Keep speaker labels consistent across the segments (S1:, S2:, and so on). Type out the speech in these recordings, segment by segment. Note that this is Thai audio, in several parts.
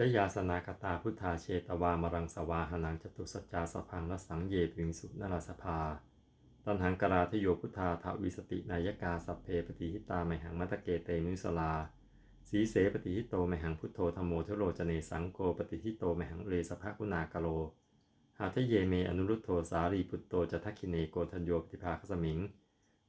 S1: ชยาสนาคตาพุทธาเชตวามรังสวาหนังจตุสัจจาสพังละสังเยปิงสุนราสภา ตันหังกราทโยพุทธาทวิสตินายกาสัพเพปฏิหิตาไมหังมัตเกเตมิสลาสีเสปฏิหิโตไมหังพุทโธธรรมโมทโรจเนสังโกปฏิหิโตไมหังเรสภะคุณากโล หาทเยเมอนุรุตโธสารีพุตโตจะทักขิเนโกทัญโยปฏิภาคสมิง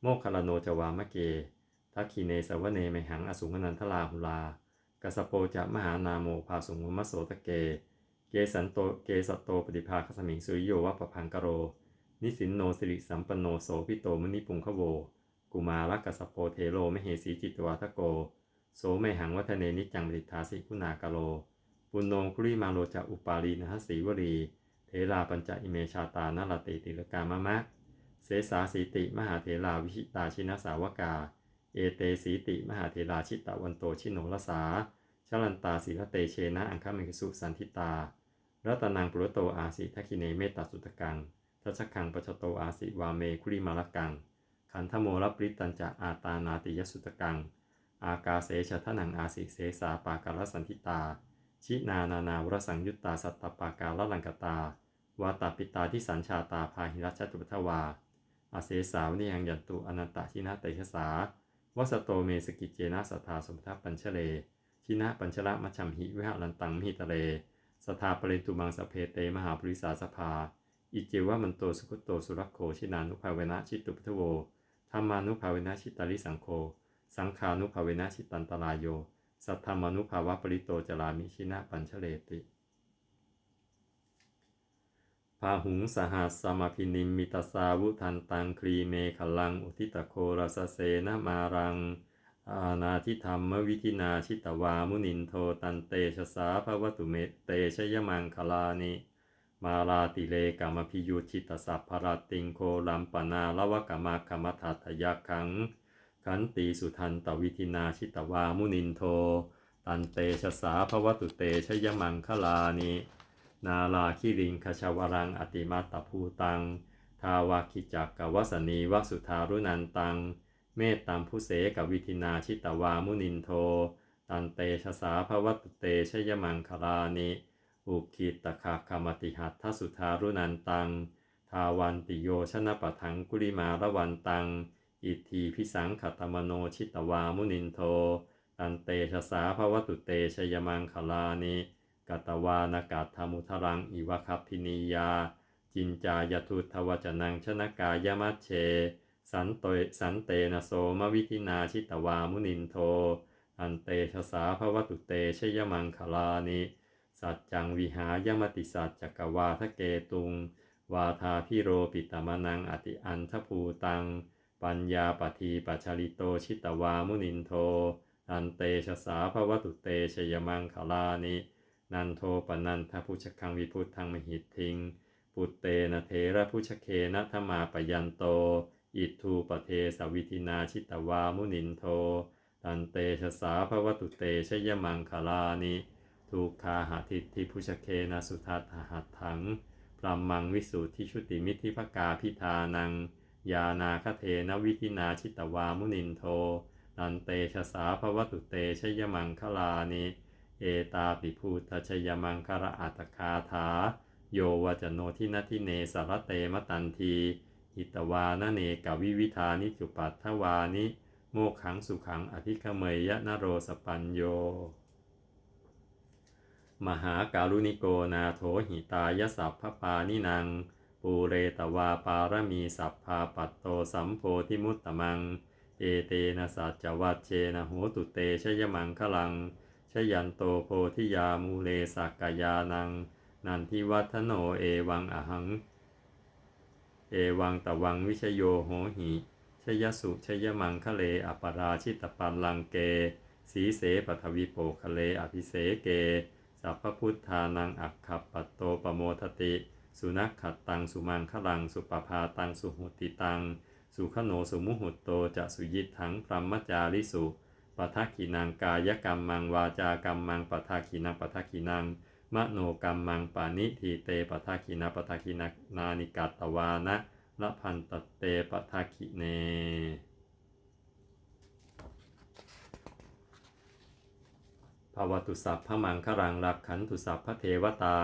S1: โมคคลโนจวามะเกทักขิเนสวเนไมหังอสุงนันทลาหุลา กัสโปจะมหานาโมภาสุงมมโสตะเก เกสันโตเกสตโตปฏิภาคสมิงสุริโยวัปพังกโร นิสินโนสิริสัมปโนโสพิโตมุนิปุงขโว กุมารกัสโปเทโลมเหสีจิตวาทโก โสไมหังวัฒเนนิจังปฏิทาสิคุณากโลปุณโนคุริมาโลจะอุปาลีนะหสีวรี เทราปัญจอิเมชาตานาลติติลกามะมะ เสสาสีติมหาเทราวิชิตาชินสาวกา เอเตสีติมหาเทราชิตะวันโตชิโนรสาชลันตาศิรเตเชนะอังคามิกสุสันทิตารัตนังปุรโตอาสิทักขิเนเมตตาสุตกังทัชคังปัจโตอาสิวาเมคุริมาลกัง ขันธโมรปริตันจะอาตานาติยสุตกัง อากาเสชะทนังอาสิเสสาปาการสันทิตา ชินานานาวรสังยุตตาสัตตปาการลังกตาวาตาปิตาที่สัญชาตาพาหิรัชตุปทวาอาเสสาวนิยังยันตุอนันตชินาเตชะสา วสโตเมสกิเจนะสัทธาสมทัพปัญชเลชินะปัญชละมัชชัมหิวิหารันตังมหิตะเลสทาปริตุมังสเพเตมหาปริสาสภา อิเจวะมันโตสุขุโตสุรักโขชินานุภาเวนะชิตุปทโวธรรมานุภาเวนะชิตาริสังโฆสังขานุภาเวนะชิตันตรายโย สัทธามานุภาวะปริโตจรามิชินะปัญชเลติ พาหุงสหัสสมพินิมมิตาสาวุทันตังครีเมขลัง อุทิตโครสเสนมารัง อานาทิธรรมวิธินาชิตวามุนินโทตันเตชะสาภวตุเมเตชยมังคลานิมาลาติเลกามพิยุชิตสัพพรติงโคลัมปนาลวกามากรรมทัตยักขัง ขันติสุทันตวิธินาชิตวามุนินโท ตันเตชะสาภวตุเตชยมังคลานิ นาลาคิริงคชาวรังอติมาตภูตัง ทาวาคิจักกวสนีวสุธารุนันตัง เมตตัมพุเสกวิธินาชิตวามุนินโท ตันเตชะสาภวัตเตชยมังคลานิ อุคิตคาคามติหัตทสุธารุนันตัง ทาวันติโยชนะปะทังกุลิมาระวันตัง อิทีพิสังขตมโนชิตวามุนินโท ตันเตชะสาภวัตุเตชยมังคลานิ กตวานากาธมุทรังอิวคัพพินียา จินจายทุทวจนังชนกายมัชเช สันโตสันเตนะโสมวิธินาชิตวามุนินโท อันเตชะสาภวตุเตชยมังคลานิ สัจจังวิหายมติสัจจกวาทะเกตุง วาทาพิโรปิตมนังอติอันทภูตัง ปัญญาปทีปัจฉริโตชิตวามุนินโท อันเตชะสาภวตุเตชยมังคลานิ นันโทปนันทพุชคังวิพุทธังมหิตทิง ปุตเตนะเทระพุชเคนะธมาปยันโต อิทูปเทสวิธินาชิตวามุนินโท ตันเตชะสาภวตุเตชยมังคลานิทูกาหาทิทิพุชเคนะสุทัตหัตถังพรัมมังวิสุทธิชุติมิธิภกาพิธานัง ยานาคเทนวิธินาชิตวามุนินโท ตันเตชะสาภวตุเตชยมังคลานิ เอตาปิภูตชยมังคระอัตคาถา โยวจโนทินทิเนสารเตมตันทีหิตวานเนกวิวิธานิจุปัตถวานิ โมกขังสุขังอภิคเมยยะนโรสปัญโย มหาการุณิโกนาโถหิตายสัพพปานินัง ปูเรตวาปารมีสัพพาปัตโตสัมโพธิมุตตมัง เอเตนะสัจจวัชเชนะโหตุเตชยมังคลัง ชยันโตโพธิยามูเลสักกายานัง นันทิวัฒโนเอวังอหัง เอวังตะวังวิชโยโหหิชยสุชยมังคะเลอปราชิตปันลังเก สีเสปทวิโปคะเลอภิเสเก สัพพพุทธานังอักขับปัตโตปโมทติ สุนัขขัดตังสุมังคลังสุปภาตังสุหุติตัง สุขโนสุมุหุตโตจะสุยิทังพรหมจาริสุ ปทักขินังกายกรรมมังวาจากรรมมังปทักขินังปทักขินังมโนกรรมมังปานิทีเตปทักขินาปทักขินานานิกัตวานะละพันตเตปทักขิเนพภวตุสัพพมังคลังรักขันตุสัพพเทวตา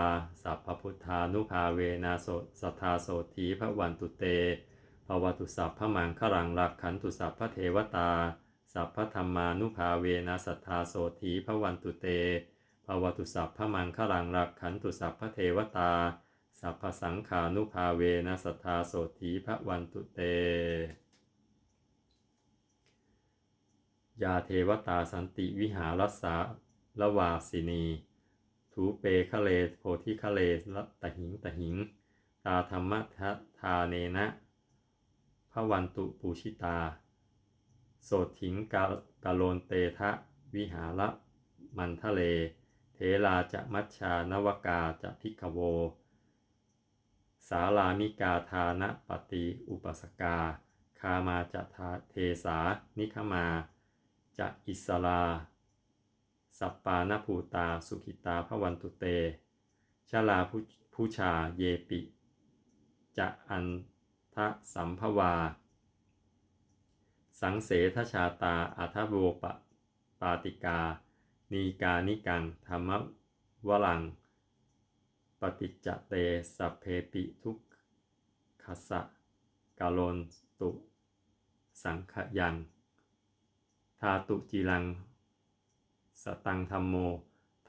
S1: สัพพพุทธานุภาเวนาโสสัทธาโสธีพระวันตุเตภวตุสัพพมังคลังรักขันตุสัพพเทวตา สัพพธรรมานุภาเวนะสัทธาโสธีพระวันตุเตภวตุสัพพมังคลังรักขันตุสัพพเทวตา สัพพสังขานุภาเวนะสัทธาโสธีพระวันตุเต ยาเทวตาสันติวิหารัสาละวาสินี ถูเปคะเลโพธิคะเลละตะหิงตะหิง ตาธรรมทัทาเนนะพระวันตุปูชิตา โสถิงกากาโลนเตทะวิหาระมันทะเล เทลาจะมัชชานวกาจะพิกโว สาลามิกาทานะปฏิอุปสกา คามาจะทาเทสา นิคมาจะอิสลา สัปปานภูตาสุขิตาพระวันตุเตชาลาผู้ผู้ชาเยปิ จะอันทะสัมภวา สังเสทชาตาอัทโวปะปาติกา นีกานิกัง ธรรมวลัง ปฏิจจเตสัพเพปิทุกขสะกาลนตุ สังขยัง ทาตุจีรัง สตังธรรมโม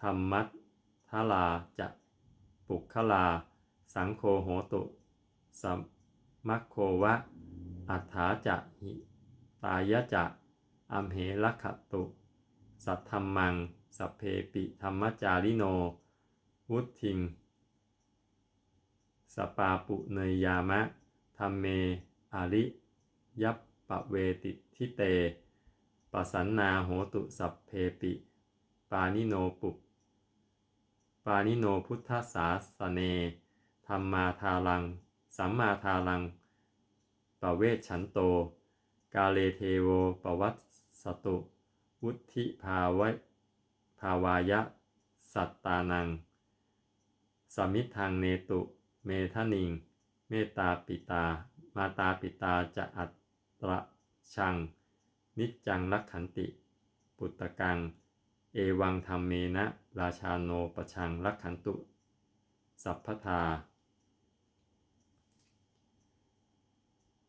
S1: ธรรมัตทาลาจะปุกขลา สังโฆโหตุ สัมมัคโควะ อัฏฐาจะหิ ตายะจะอัมเหลักขตุ สัทธรรมัง สัพเพปิธรรมจาริโน วุทิง สปาปุเนยยามะธรรมเมอาริยัปปะเวติทิเตปสันนาโหตุสัพเพปิ ปานิโนปุปปานิโนพุทธสาสเนธรรมมาทาลัง สัมมาทาลังปะเวชฉันโต กาเลเทโวปวัตสตุ วุธิภาวะภาวายะ สัตตานัง สมิทธังเนตุ เมทนิง เมตตาปิตา มาตาปิตาจะอัตระชัง นิจจังลักขันติ ปุตตะกัง เอวังธรรมเมนะ ราชาโนปชังลักขันตุ สัพพทา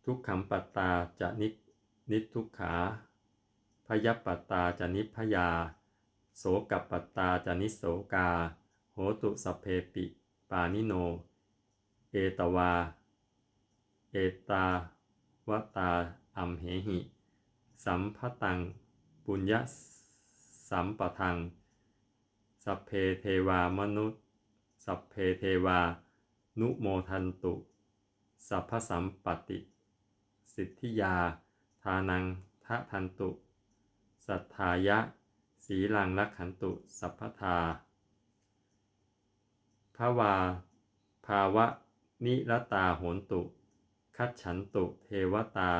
S1: ทุกขมปัตตาจะนิ นิทุกขาพยปัตตาจนิพยา โสกับปัตตาจนิโสกา โหตุสเพปิปานิโน เอตวา เอตาวตาอัมเหหิ สัมพตัง ปุญญสัมปทัง สัพเพเทวามนุษย์ สัพเพเทวา นุโมทันตุ สัพพสัมปติ สิทธิยาานังทะทันตุ สัทธายะ สีลังลักขันตุ สัพพทาภาวา ภาวะ นิรตาโหนตุ คัจฉันตุ เทวตา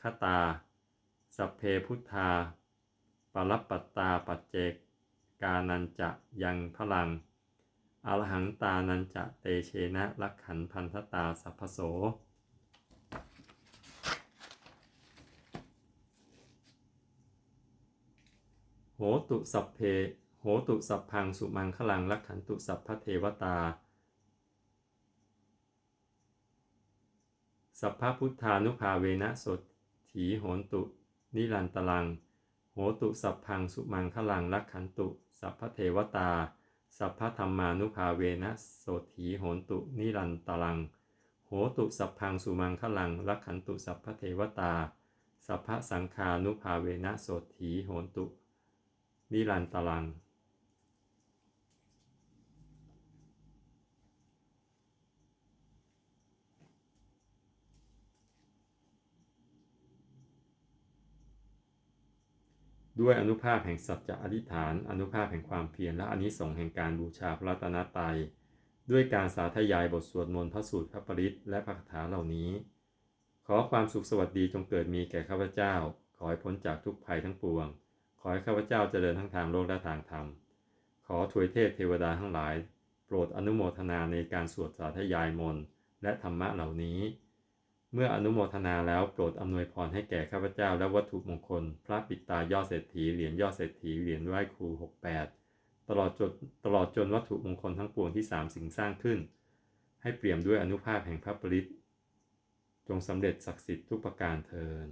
S1: คตา สัพเพพุทธา ปรับปัตตาปัจเจก กานันจะยังพลังอรหังตานันจะเตเชนะลักขันพันธตาสัพพโส โหตุสัพเพ โหตุสัพพังสุมังคลังลักขันตุสัพพเทวตา สัพพพุทธานุภาเวนะสดถีโหนตุ นิรันตลัง โหตุสัพพังสุมังคลังลักขันตุ สัพพเทวตา สัพพธรรมานุภาเวนะโสถีโหนตุนิรันตลัง โหตุสัพพังสุมังคลังลักขันตุสัพพเทวตา สัพพสังคานุภาเวนะโสถีโหนตุ นิรันตลัง ด้วยอนุภาพแห่งสัจจะอธิษฐาน อนุภาพแห่งความเพียรและอานิสงส์แห่งการบูชาพระรัตนตรัยด้วยการสาธยายบทสวดมนต์พระสูตรพระปริตและพระคาถาเหล่านี้ ขอความสุขสวัสดีจงเกิดมีแก่ข้าพเจ้า ขอให้พ้นจากทุกภัยทั้งปวง อให้ข้าพเจ้าเจริญทั้งทางโลกและทางธรรม ขอถวยเทพเทวดาทั้งหลาย โปรดอนุโมทนาในการสวดสาธยายมนต์และธรรมะเหล่านี้ เมื่ออนุโมทนาแล้วโปรดอำนวยพรให้แก่ข้าพเจ้าและวัตถุมงคล พระปิดตายอดเศรษฐีเหรียญยอดเศรษฐีเหรียญไหว้ครู 68 ตลอดจนตลอดจนวัตถุมงคลทั้งปวงที่สามสิ่งสร้างขึ้น ให้เปี่ยมด้วยอนุภาพแห่งพระปริตจงสำเร็จศักดิ์สิทธิ์ทุกประการเทิน